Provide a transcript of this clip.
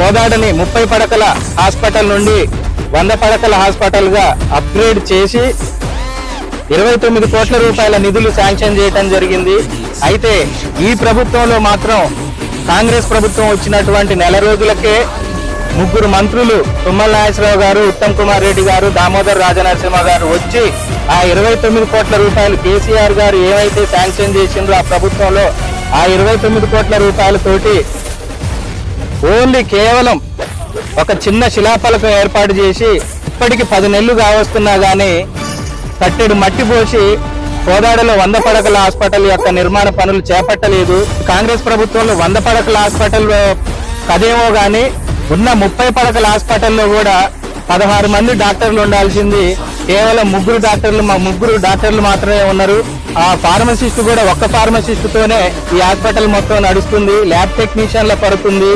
కోదాడని ముప్పై పడకల హాస్పిటల్ నుండి వంద పడకల హాస్పిటల్గా అప్గ్రేడ్ చేసి ఇరవై తొమ్మిది కోట్ల రూపాయల నిధులు శాంక్షన్ చేయటం జరిగింది. అయితే ఈ ప్రభుత్వంలో మాత్రం కాంగ్రెస్ ప్రభుత్వం వచ్చినటువంటి నెల రోజులకే ముగ్గురు మంత్రులు తుమ్మల నాగేశ్వరరావు గారు ఉత్తమ్ కుమార్ రెడ్డి గారు దామోదర్ రాజనరసింహ గారు వచ్చి ఆ ఇరవై తొమ్మిది కోట్ల రూపాయలు కేసీఆర్ గారు ఏవైతే శాంక్షన్ చేసిందో ఆ ప్రభుత్వంలో ఆ ఇరవై తొమ్మిది కోట్ల రూపాయలతోటి ఓన్లీ కేవలం ఒక చిన్న శిలాఫలకం ఏర్పాటు చేసి ఇప్పటికి పది నెలలు కావస్తున్నా కానీ కట్టెడు మట్టి పోసి కోదాడలో వంద పడకల హాస్పిటల్ యొక్క నిర్మాణ పనులు చేపట్టలేదు. కాంగ్రెస్ ప్రభుత్వంలో వంద పడకల హాస్పిటల్ కదేమో కానీ ఉన్న ముప్పై పడకల హాస్పిటల్లో కూడా పదహారు మంది డాక్టర్లు ఉండాల్సింది. కేవలం ముగ్గురు డాక్టర్లు మా ముగ్గురు డాక్టర్లు మాత్రమే ఉన్నారు. ఆ ఫార్మసిస్ట్ కూడా ఒక్క ఫార్మసిస్ట్ తోనే ఈ హాస్పిటల్ మొత్తం నడుస్తుంది. ల్యాబ్ టెక్నీషియన్ల పడుతుంది